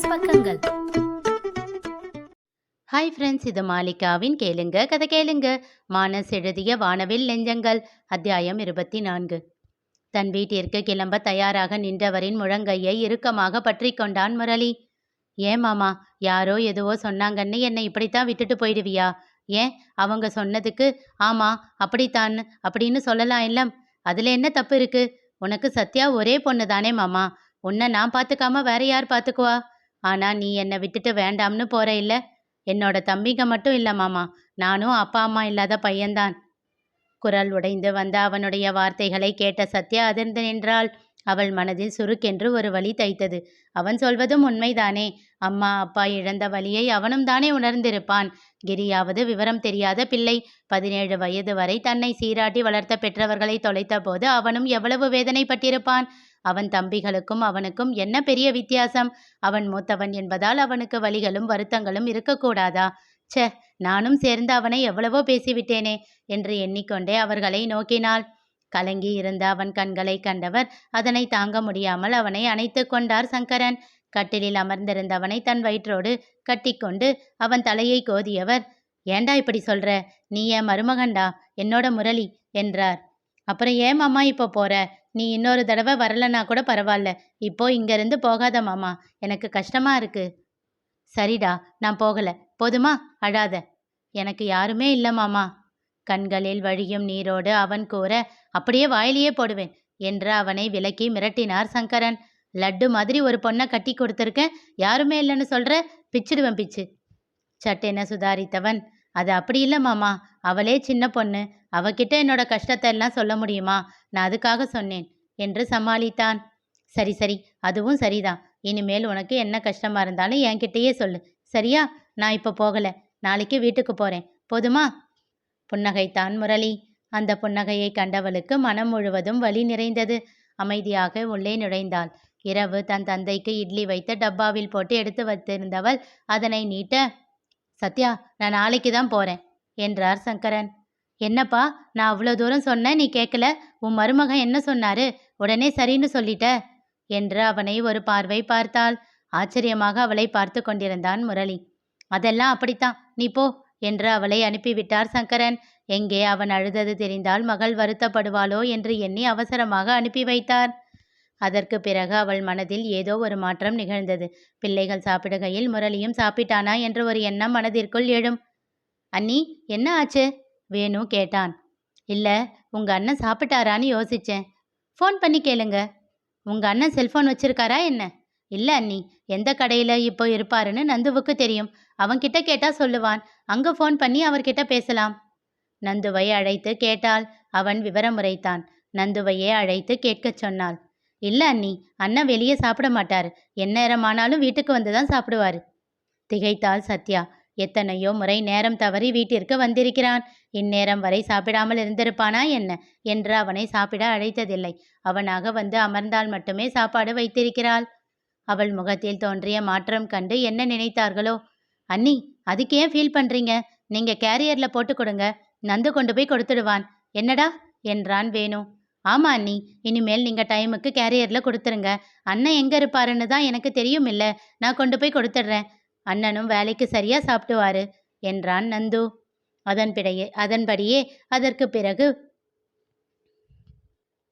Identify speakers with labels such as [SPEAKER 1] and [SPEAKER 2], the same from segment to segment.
[SPEAKER 1] Plus பக்கங்கள்.
[SPEAKER 2] Hi friends இது மாலிகாவின் கேளுங்க கதை கேளுங்க. மானஸ் எழுதிய வானவில் நெஞ்சங்கள் அத்தியாயம் இருபத்தி நான்கு தன் வீட்டிற்கு கிளம்ப தயாராக நின்றவரின் முழங்கையை இறுக்கமாக பற்றி கொண்டான் முரளி. ஏன் மாமா யாரோ எதுவோ சொன்னாங்கன்னு என்னை இப்படித்தான் விட்டுட்டு போயிடுவியா? ஏன்? அவங்க சொன்னதுக்கு ஆமா அப்படித்தான் அப்படின்னு சொல்லலாம் இல்ல அதுல என்ன தப்பு இருக்கு? உனக்கு சத்யா ஒரே பொண்ணு தானே மாமா. உன்னை நான் பார்த்துக்காம வேற யார் பார்த்துக்குவா? ஆனா நீ என்னை விட்டுட்டு வேண்டாம்னு போற இல்ல. என்னோட தம்பிங்க மட்டும் இல்ல மாமா. நானும் அப்பா அம்மா இல்லாத பையன்தான். குரல் உடைந்து வந்த அவனுடைய வார்த்தைகளை கேட்ட சத்யா அதிர்ந்து நின்றாள். அவள் மனதில் சுருக்கென்று ஒரு வழி தைத்தது. அவன் சொல்வதும் உண்மைதானே. அம்மா அப்பா இழந்த வழியை அவனும் தானே உணர்ந்திருப்பான். கிரியாவது விவரம் தெரியாத பிள்ளை. பதினேழு வயது வரை தன்னை சீராட்டி வளர்த்த பெற்றவர்களை தொலைத்த போது அவனும் எவ்வளவு வேதனைப்பட்டிருப்பான். அவன் தம்பிகளுக்கும் அவனுக்கும் என்ன பெரிய வித்தியாசம்? அவன் மூத்தவன் என்பதால் அவனுக்கு வலிகளும் வருத்தங்களும் இருக்கக்கூடாதா? ச்சே நானும் சேர்ந்து அவனை எவ்வளவோ பேசிவிட்டேனே என்று எண்ணிக்கொண்டே அவர்களை நோக்கினாள். கலங்கி இருந்த அவன் கண்களை கண்டவர் அதனை தாங்க முடியாமல் அவனை அணைத்து கொண்டார் சங்கரன். கட்டிலில் அமர்ந்திருந்தவனை தன் வயிற்றோடு கட்டிக்கொண்டு அவன் தலையை கோதியவர் ஏண்டா இப்படி சொல்ற? நீ என் மருமகண்டா என்னோட முரளி என்றார். அப்புறம் ஏன் மாமா இப்போ போற? நீ இன்னொரு தடவை வரலன்னா கூட பரவாயில்ல இப்போ இங்கேருந்து போகாத மாமா. எனக்கு கஷ்டமா இருக்கு. சரிடா நான் போகல. போதுமா? அழாத. எனக்கு யாருமே இல்லை மாமா. கண்களில் வழியும் நீரோடு அவன் கூற அப்படியே வாயிலேயே போடுவேன் என்று அவனை விலக்கி மிரட்டினார் சங்கரன். லட்டு மாதிரி ஒரு பொண்ணை கட்டி கொடுத்துருக்கேன் யாருமே இல்லைன்னு சொல்ற? பிச்சிடுவேன் பிச்சு. சட்டென சுதாரித்தவன் அது அப்படி இல்லை மாமா. அவளே சின்ன பொண்ணு. அவகிட்ட என்னோட கஷ்டத்தை எல்லாம் சொல்ல முடியுமா? நான் அதுக்காக சொன்னேன் என்று சமாளித்தான். சரி சரி. அதுவும் சரிதான். இனிமேல் உனக்கு என்ன கஷ்டமா இருந்தாலும் என்கிட்டயே சொல்லு. சரியா? நான் இப்போ போகல. நாளைக்கு வீட்டுக்கு போறேன். போதுமா? புன்னகைத்தான் முரளி. அந்த புன்னகையை கண்டவளுக்கு மனம் முழுவதும் வலி நிறைந்தது. அமைதியாக உள்ளே நுழைந்தாள். இரவு தன் தந்தைக்கு இட்லி வைத்த டப்பாவில் போட்டு எடுத்து வைத்திருந்தவள் அதனை நீட்ட சத்யா நான் நாளைக்கு தான் போறேன் என்றார் சங்கரன். என்னப்பா நான் அவ்வளோ தூரம் சொன்னேன் நீ கேட்கல உன் மருமகன் என்ன சொன்னாரு உடனே சரின்னு சொல்லிட்ட என்று அவனை ஒரு பார்வை பார்த்தாள். ஆச்சரியமாக அவளை பார்த்து கொண்டிருந்தான் முரளி. அதெல்லாம் அப்படித்தான் நீ போ என்று அவளை அனுப்பிவிட்டார் சங்கரன். எங்கே அவன் அழுதது தெரிந்தால் மகள் வருத்தப்படுவாளோ என்று எண்ணி அவசரமாக அனுப்பி வைத்தார். அதற்கு பிறகு அவள் மனதில் ஏதோ ஒரு மாற்றம் நிகழ்ந்தது. பிள்ளைகள் சாப்பிடுகையில் முரளியும் சாப்பிட்டானா என்ற ஒரு எண்ணம் மனதிற்குள் எழும். அண்ணி என்ன ஆச்சு? வேணு கேட்டான். இல்லை உங்கள் அண்ணன் சாப்பிட்டாரான்னு யோசிச்சேன். ஃபோன் பண்ணி கேளுங்க. உங்கள் அண்ணன் செல்ஃபோன் வச்சிருக்காரா என்ன? இல்லை அண்ணி எந்த கடையில் இப்போ இருப்பாருன்னு நந்துவுக்கு தெரியும். அவன்கிட்ட கேட்டால் சொல்லுவான். அங்கே ஃபோன் பண்ணி அவர்கிட்ட பேசலாம். நந்துவை அழைத்து கேட்டாள் அவன் விவரம் உரைத்தான் நந்துவையே அழைத்து கேட்கச் சொன்னாள். இல்லை அண்ணி அண்ணன் வெளியே சாப்பிட மாட்டாரு. எந்நேரமானாலும் வீட்டுக்கு வந்து தான் சாப்பிடுவாரு. திகைத்தாள் சத்யா. எத்தனையோ முறை நேரம் தவறி வீட்டிற்கு வந்திருக்கிறான். இந்நேரம் வரை சாப்பிடாமல் இருந்திருப்பானா என்ன? என்று அவனை சாப்பிட அழைத்ததில்லை. அவனாக வந்து அமர்ந்தால் மட்டுமே சாப்பாடு வைத்திருக்கிறாள். அவள் முகத்தில் தோன்றிய மாற்றம் கண்டு என்ன நினைத்தார்களோ? அண்ணி அதுக்கு ஏன் ஃபீல் பண்றீங்க? நீங்க கேரியர்ல போட்டு கொடுங்க. நந்து கொண்டு போய் கொடுத்துடுவான். என்னடா? என்றான் வேணு. ஆமா அண்ணி. இனிமேல் நீங்கள் டைமுக்கு கேரியரில் கொடுத்துருங்க. அண்ணன் எங்கே இருப்பாருன்னு தான் எனக்கு தெரியும் இல்லை நான் கொண்டு போய் கொடுத்துட்றேன். அண்ணனும் வேலைக்கு சரியாக சாப்பிடுவாரு என்றான் நந்து. அதன்பிடையே அதன்படியே அதற்கு பிறகு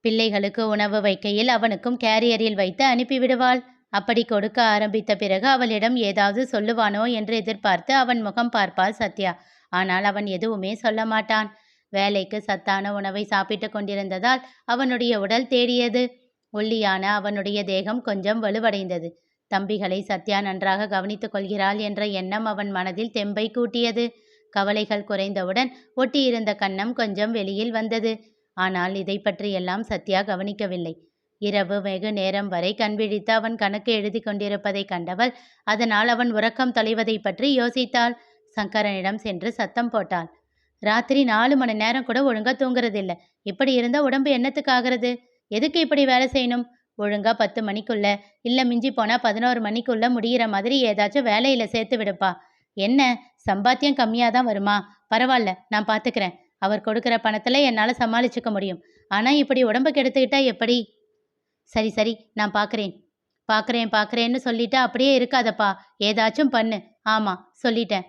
[SPEAKER 2] பிள்ளைகளுக்கு உணவு வைக்கையில் அவனுக்கும் கேரியரில் வைத்து அனுப்பிவிடுவாள். அப்படி கொடுக்க ஆரம்பித்த பிறகு அவளிடம் ஏதாவது சொல்லுவானோ என்று எதிர்பார்த்து அவன் முகம் பார்ப்பாள் சத்யா. ஆனால் அவன் எதுவுமே சொல்ல மாட்டான். வேலைக்கு சத்தான உணவை சாப்பிட்டு கொண்டிருந்ததால் அவனுடைய உடல் தேடியது. ஒல்லியான அவனுடைய தேகம் கொஞ்சம் வலுவடைந்தது. தம்பிகளை சத்யா நன்றாக கவனித்துக் கொள்கிறாள் என்ற எண்ணம் அவன் மனதில் தெம்பை கூட்டியது. கவலைகள் குறைந்தவுடன் ஒட்டியிருந்த கன்னம் கொஞ்சம் வெளியில் வந்தது. ஆனால் இதை பற்றியெல்லாம் சத்யா கவனிக்கவில்லை. இரவு வெகு நேரம் வரை கண்விழித்து அவன் கணக்கு எழுதி கொண்டிருப்பதை கண்டவள் அதனால் அவன் உறக்கம் தொலைவதை பற்றி யோசித்தாள். சங்கரனிடம் சென்று சத்தம் போட்டாள். ராத்திரி நாலு மணி நேரம் கூட ஒழுங்கா தூங்குறதில்ல. இப்படி இருந்தா உடம்பு என்னத்துக்கு ஆகிறது? எதுக்கு இப்படி வேலை செய்யணும்? ஒழுங்கா பத்து மணிக்குள்ள இல்ல மிஞ்சி போனா பதினோரு மணிக்குள்ள முடியிற மாதிரி ஏதாச்சும் வேலையில சேர்த்து விடுப்பா. என்ன? சம்பாத்தியம் கம்மியா தான் வருமா? பரவாயில்ல நான் பாத்துக்கிறேன். அவர் கொடுக்கிற பணத்துல என்னால சமாளிச்சுக்க முடியும். ஆனா இப்படி உடம்பு கெடுத்துக்கிட்டா எப்படி? சரி சரி நான் பாக்குறேன். பார்க்குறேன் பார்க்குறேன்னு சொல்லிட்டு அப்படியே இருக்காதப்பா. ஏதாச்சும் பண்ணு. ஆமாம் சொல்லிட்டேன்.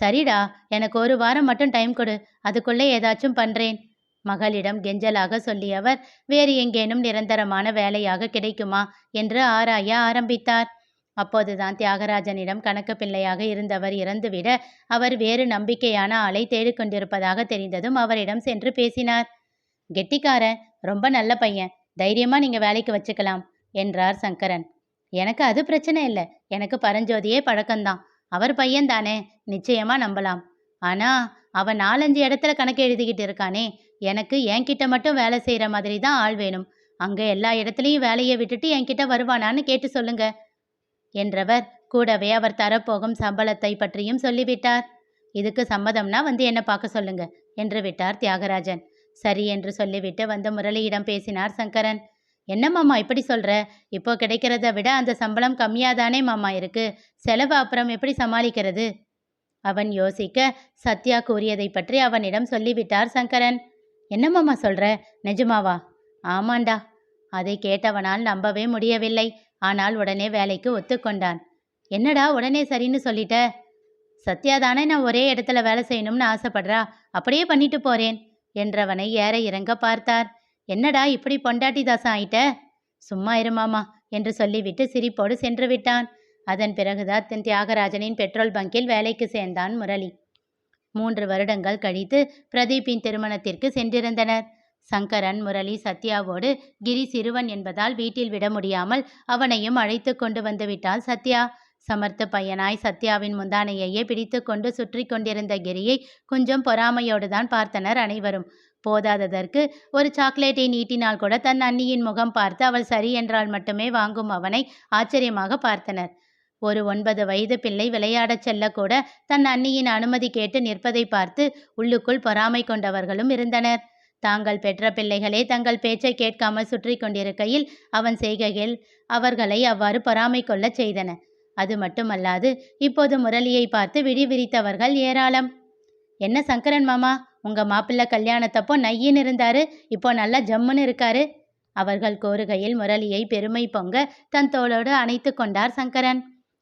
[SPEAKER 2] சரிடா எனக்கு ஒரு வாரம் மட்டும் டைம் கொடு அதுக்குள்ளே ஏதாச்சும் பண்ணுறேன் மகளிடம் கெஞ்சலாக சொல்லியவர் வேறு எங்கேனும் நிரந்தரமான வேலையாக கிடைக்குமா? என்று ஆராய ஆரம்பித்தார். அப்போதுதான் தியாகராஜனிடம் கணக்கு பிள்ளையாக இருந்தவர் இறந்துவிட அவர் வேறு நம்பிக்கையான ஆளை தேடிக்கொண்டிருப்பதாக தெரிந்ததும் அவரிடம் சென்று பேசினார். கெட்டிக்காரன் ரொம்ப நல்ல பையன் தைரியமா நீங்க வேலைக்கு வச்சுக்கலாம் என்றார் சங்கரன். எனக்கு அது பிரச்சனை இல்லை எனக்கு பரஞ்சோதியே பழக்கம்தான். அவர் பையன்தானே? நிச்சயமா நம்பலாம். ஆனா அவன் நாலஞ்சு இடத்துல கணக்கு எழுதிக்கிட்டு இருக்கானே எனக்கு என்கிட்ட மட்டும் வேலை செய்யற மாதிரி தான் ஆள் வேணும். அங்க எல்லா இடத்துலையும் வேலையை விட்டுட்டு என்கிட்ட வருவானான்னு கேட்டு சொல்லுங்க என்றவர் கூடவே அவர் தரப்போகும் சம்பளத்தை பற்றியும் சொல்லிவிட்டார். இதுக்கு சம்மதம்னா வந்து என்ன பார்க்க சொல்லுங்க? என்று விட்டார் தியாகராஜன். சரி என்று சொல்லிவிட்டு வந்த முரளியிடம் பேசினார் சங்கரன். என்ன மாமா இப்படி சொல்கிற இப்போ கிடைக்கிறத விட அந்த சம்பளம் கம்மியாதானே மாமா இருக்கு. செலவு அப்புறம் எப்படி சமாளிக்கிறது? அவன் யோசிக்க சத்யா கூறியதை பற்றி அவனிடம் சொல்லிவிட்டார் சங்கரன். என்ன மாமா சொல்கிற நிஜமாவா? ஆமாண்டா. அதை கேட்டவனால் நம்பவே முடியவில்லை. ஆனால் உடனே வேலைக்கு ஒத்துக்கொண்டான். என்னடா உடனே சரின்னு சொல்லிட்ட? சத்யா தானே நான் ஒரே இடத்துல வேலை செய்யணும்னு ஆசைப்படுறா. அப்படியே பண்ணிட்டு போறேன். என்றவனை ஏற இறங்க பார்த்தார். என்னடா இப்படி பொண்டாட்டி தாசம் ஆயிட்ட? சும்மா இருமாமா என்று சொல்லிவிட்டு சிரிப்போடு சென்று விட்டான். அதன் பிறகுதான் தன் தியாகராஜனின் பெட்ரோல் பங்கில் வேலைக்கு சேர்ந்தான் முரளி. மூன்று வருடங்கள் கழித்து பிரதீப்பின் திருமணத்திற்கு சென்றிருந்தனர். சங்கரன் முரளி சத்யாவோடு கிரி சிறுவன் என்பதால் வீட்டில் விட முடியாமல் அவனையும் அழைத்து கொண்டு வந்து விட்டாள் சத்யா. சமர்த்த பையனாய் சத்யாவின் முந்தானையையே பிடித்து கொண்டு சுற்றி கொண்டிருந்த கிரியை கொஞ்சம் பொறாமையோடு தான் பார்த்தனர் அனைவரும். போதாததற்கு ஒரு சாக்லேட்டை நீட்டினால் கூட தன் அண்ணியின் முகம் பார்த்து அவள் சரி என்றால் மட்டுமே வாங்கும் அவனை ஆச்சரியமாக பார்த்தனர். ஒரு ஒன்பது வயது பிள்ளை விளையாடச் செல்லக்கூட தன் அண்ணியின் அனுமதி கேட்டு நிற்பதை பார்த்து உள்ளுக்குள் பொறாமை கொண்டவர்களும் இருந்தனர். தாங்கள் பெற்ற பிள்ளைகளே தங்கள் பேச்சை கேட்காமல் சுற்றி கொண்டிருக்கையில் அவன் செய்கையில் அவர்களை அவ்வாறு பொறாமை கொள்ளச் செய்தன. அது மட்டுமல்லாது இப்போது முரளியை பார்த்து விடிவிரித்தவர்கள் ஏராளம். என்ன சங்கரன் மாமா? உங்க மாப்பிள்ளை கல்யாணத்தப்போ நையின்னு இருந்தாரு இப்போ நல்லா ஜம்முன்னு இருக்காரு. அவர்கள் கோருகையில் முரளியை பெருமை பொங்க தன் தோளோடு அணைத்து கொண்டார் சங்கரன்.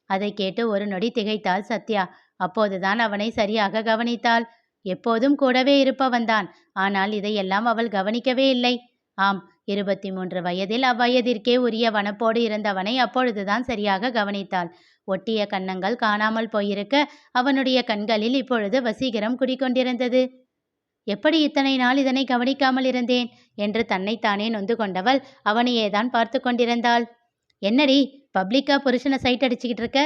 [SPEAKER 2] அதை கேட்டு ஒரு நொடி திகைத்தாள் சத்யா. அப்போதுதான் அவனை சரியாக கவனித்தாள். எப்போதும் கூடவே இருப்பவன்தான் ஆனால் இதையெல்லாம் அவள் கவனிக்கவே இல்லை. ஆம் இருபத்தி மூன்று வயதில் அவ்வயதிற்கே உரிய வனப்போடு இருந்தவனை அப்பொழுதுதான் சரியாக கவனித்தாள். ஒட்டிய கன்னங்கள் காணாமல் போயிருக்க அவனுடைய கண்களில் இப்பொழுது வசீகரம் குடிக்கொண்டிருந்தது எப்படி இத்தனை நாள் இதனை கவனிக்காமல் இருந்தேன் என்று தன்னைத்தானே நொந்து கொண்டவள் அவனையேதான் பார்த்து கொண்டிருந்தாள். என்னடி பப்ளிக்கா புருஷனை சைட் அடிச்சுக்கிட்டு இருக்க?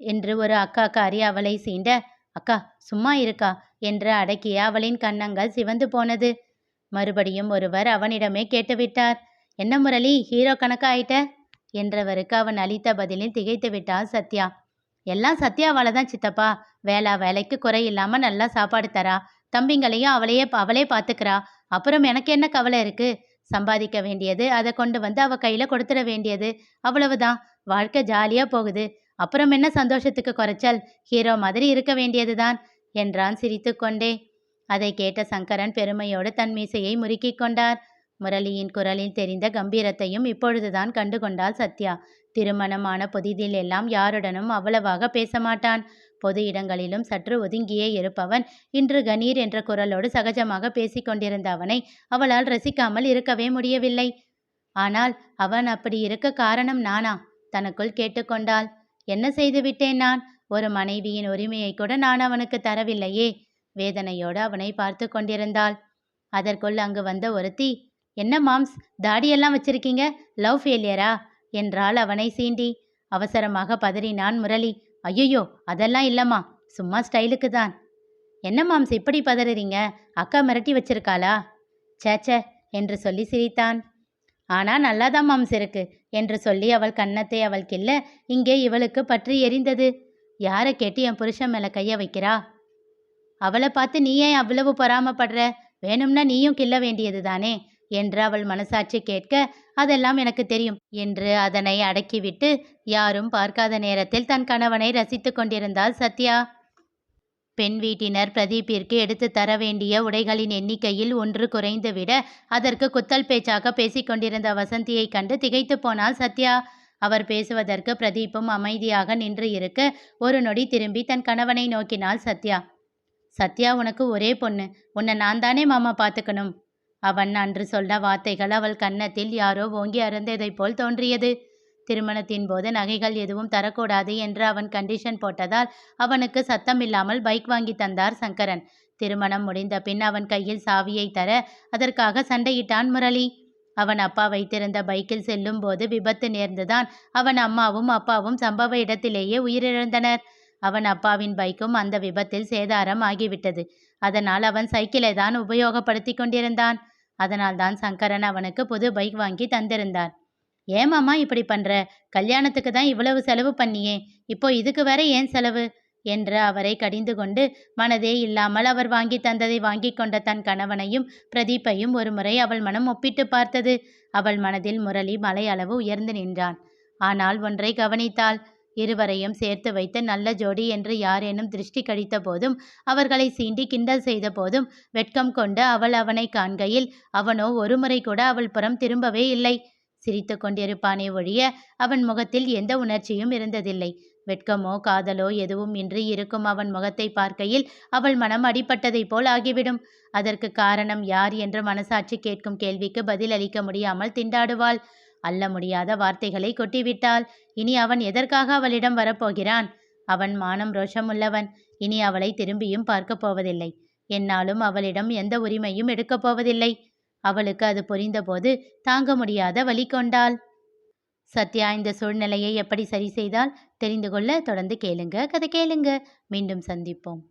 [SPEAKER 2] என்று ஒரு அக்காக்காரி அவளை சீண்ட அக்கா சும்மா இருக்கா? என்று அடக்கிய அவளின் கன்னங்கள் சிவந்து போனது. மறுபடியும் ஒருவர் அவனிடமே கேட்டுவிட்டார். என்ன முரளி ஹீரோ கணக்காயிட்ட? என்றவருக்கு அவன் அளித்த பதிலில் திகைத்து விட்டாள் சத்யா. எல்லாம் சத்யாவால தான் சித்தப்பா. வேளா வேலைக்கு குறையில்லாம நல்லா சாப்பாடு தரா. தம்பிங்களையும் அவளையே அவளே பார்த்துக்கிறா அப்புறம் எனக்கு என்ன கவலை இருக்கு? சம்பாதிக்க வேண்டியது அதை கொண்டு வந்து அவ கையில கொடுத்துட வேண்டியது அவ்வளவுதான். வாழ்க்கை ஜாலியா போகுது. அப்புறம் என்ன சந்தோஷத்துக்கு குறைச்சல்? ஹீரோ மாதிரி இருக்க வேண்டியதுதான் என்றான் சிரித்துக்கொண்டே. அதை கேட்ட சங்கரன் பெருமையோடு தன் மீசையை முறுக்கிக் கொண்டார். முரளியின் குரலில் தெரிந்த கம்பீரத்தையும் இப்பொழுதுதான் கண்டு கொண்டாள் சத்யா. திருமணமான புதிதில் எல்லாம் யாருடனும் அவ்வளவாக பேச மாட்டான். பொது இடங்களிலும் சற்று ஒதுங்கியே இருப்பவன் இன்று கணீர் என்ற குரலோடு சகஜமாக பேசிக் கொண்டிருந்த அவனை அவளால் ரசிக்காமல் இருக்கவே முடியவில்லை. ஆனால் அவன் அப்படி இருக்க காரணம் நானா? தனக்குள் கேட்டுக்கொண்டாள். என்ன செய்துவிட்டேன் நான்? ஒரு மனைவியின் உரிமையை கூட நான் அவனுக்கு தரவில்லையே. வேதனையோடு அவனை பார்த்து கொண்டிருந்தாள். அதற்குள் அங்கு வந்த ஒருத்தி என்ன மாம்ஸ் தாடியெல்லாம் வச்சிருக்கீங்க? லவ் ஃபெயிலியரா? என்றாள் அவனை சீண்டி. அவசரமாக பதறினான் முரளி. ஐயையோ அதெல்லாம் இல்லைம்மா. சும்மா ஸ்டைலுக்கு தான். என்ன மாம்ஸ் இப்படி பதறீங்க? அக்கா மிரட்டி வச்சிருக்காளா? சேச்சே என்று சொல்லி சிரித்தான். ஆனால் நல்லாதான் மாம்ஸ் இருக்கு என்று சொல்லி அவள் கன்னத்தை அவள் கிள்ள இங்கே இவளுக்கு பற்றி எரிந்தது. யாரை கேட்டு என் புருஷன் மேலே கைய வைக்கிறா? அவளை பார்த்து நீ ஏன் அவ்வளவு பொறாமப்படுற? வேணும்னா நீயும் கிள்ள வேண்டியது தானே என்று அவள் மனசாட்சி கேட்க அதெல்லாம் எனக்கு தெரியும் என்று அதனை அடக்கிவிட்டு யாரும் பார்க்காத நேரத்தில் தன் கணவனை ரசித்து கொண்டிருந்தாள் சத்யா! பெண் வீட்டினர் பிரதீப்பிற்கு எடுத்து தர வேண்டிய உடைகளின் எண்ணிக்கையில் ஒன்று குறைந்துவிட அதற்கு குத்தல் பேச்சாக பேசிக் கொண்டிருந்த வசந்தியை கண்டு திகைத்து போனாள் சத்யா. அவர் பேசுவதற்கு பிரதீப்பும் அமைதியாக நின்று இருக்க ஒரு நொடி திரும்பி தன் கணவனை நோக்கினாள் சத்யா. சத்யா உனக்கு ஒரே பொண்ணு. உன்னை நான் தானே மாமா பார்த்துக்கணும்? அவன் அன்று சொன்ன வார்த்தைகள் அவள் கன்னத்தில் யாரோ ஓங்கி அறந்ததைப் போல் தோன்றியது. திருமணத்தின் போது நகைகள் எதுவும் தரக்கூடாது என்று அவன் கண்டிஷன் போட்டதால் அவனுக்கு சத்தம் இல்லாமல் பைக் வாங்கி தந்தார் சங்கரன். திருமணம் முடிந்த பின் அவன் கையில் சாவியை தர அதற்காக சண்டையிட்டான் முரளி. அவன் அப்பா வைத்திருந்த பைக்கில் செல்லும் போது விபத்து நேர்ந்துதான் அவன் அம்மாவும் அப்பாவும் சம்பவ இடத்திலேயே உயிரிழந்தனர். அவன் அப்பாவின் பைக்கும் அந்த விபத்தில் சேதாரம் ஆகிவிட்டது. அதனால் அவன் சைக்கிளை தான் உபயோகப்படுத்தி கொண்டிருந்தான். அதனால்தான் சங்கரன் அவனுக்கு புது பைக் வாங்கி தந்திருந்தார். ஏமாமா இப்படி பண்ற? கல்யாணத்துக்கு தான் இவ்வளவு செலவு பண்ணியே. இப்போ இதுக்கு வேற ஏன் செலவு? என்று அவரை கடிந்து கொண்டு மனதே இல்லாமல் அவர் வாங்கி தந்ததை வாங்கி கொண்ட தன் கணவனையும் பிரதீப்பையும் ஒருமுறை அவள் மனம் ஒப்பிட்டு பார்த்தது. அவள் மனதில் முரளி மலை அளவு உயர்ந்து நின்றான். ஆனால் ஒன்றை கவனித்தாள் இருவரையும் சேர்த்து வைத்து நல்ல ஜோடி என்று யாரேனும் திருஷ்டி கழித்த போதும் அவர்களை சீண்டி கிண்டல் செய்த போதும் வெட்கம் கொண்டு அவள் அவனை காண்கையில் அவனோ ஒருமுறை கூட அவள் புறம் திரும்பவே இல்லை சிரித்து கொண்டிருப்பானே ஒழிய அவன் முகத்தில் எந்த உணர்ச்சியும் இருந்ததில்லை. வெட்கமோ காதலோ எதுவும் இன்றி இருக்கும் அவன் முகத்தை பார்க்கையில் அவள் மனம் அடிபட்டதைப் போல் ஆகிவிடும். அதற்கு காரணம் யார் என்று மனசாட்சி கேட்கும் கேள்விக்கு பதில் அளிக்க முடியாமல் திண்டாடுவாள். அள்ள முடியாத வார்த்தைகளை கொட்டிவிட்டாள். இனி அவன் எதற்காக அவளிடம் வரப்போகிறான்? அவன் மானம் ரோஷமுள்ளவன். இனி அவளை திரும்பியும் பார்க்கப் போவதில்லை. என்னாலும் அவளிடம் எந்த உரிமையும் எடுக்கப் போவதில்லை. அவளுக்கு அது புரிந்தபோது தாங்க முடியாத வழி கொண்டாள். சத்யா இந்த சூழ்நிலையை எப்படி சரி செய்தால் தெரிந்து கொள்ள தொடர்ந்து கேளுங்க. கதை கேளுங்க. மீண்டும் சந்திப்போம்.